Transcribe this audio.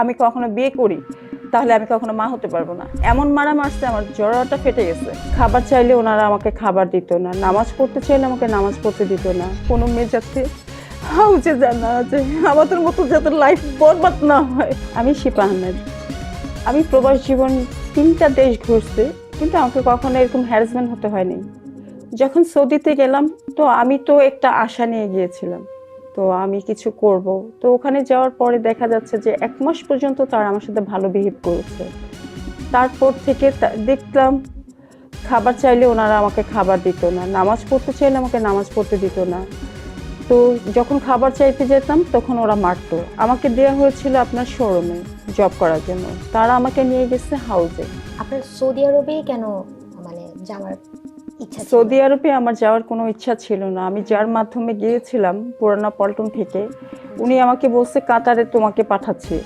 আমি কখনো বিয়ে করি, তাহলে আমি কখনো মা হতে পারব না। এমন মারা মারছে আমার জড়াটা ফেটে গেছে। খাবার চাইলে ওনারা আমাকে খাবার দিত না, নামাজ পড়তে চাইলে আমাকে নামাজ পড়তে দিত না। কোনো মেয়ে যাতে হাউজে জানা যে আমাদের মতো যাতে লাইফ বরবাদ না হয়। আমি শিপা আহমেদ। আমি প্রবাস জীবন তিনটা দেশ ঘুরছি, কিন্তু আমাকে কখনো এরকম হ্যারাসমেন্ট হতে হয়নি। যখন সৌদিতে গেলাম, তো আমি তো একটা আশা নিয়ে গিয়েছিলাম। তো আমি কিছু করব। তো ওখানে যাওয়ার পরে দেখা যাচ্ছে যে এক মাস পর্যন্ত তারা আমার সাথে ভালো বিহেভ করেছে। তারপর থেকে দেখলাম খাবার চাইলে ওনারা আমাকে খাবার দিত না। নামাজ পড়তে চাইলে আমাকে নামাজ পড়তে দিত না। তো যখন খাবার চাইতে যেতাম তখন ওরা মারতো। আমাকে দেওয়া হয়েছিল আপনার শোরুমে জব করার জন্য। তারা আমাকে নিয়ে গেছে হাউসে আপনার সৌদি আরবেই কেন মানে যাওয়ার ইচ্ছা সৌদি আরবে আমার যাওয়ার কোনো ইচ্ছা ছিল না। আমি যার মাধ্যমে গিয়েছিলাম পুরানা পল্টন থেকে, উনি আমাকে বলছে, কাতারে তোমাকে পাঠাচ্ছি।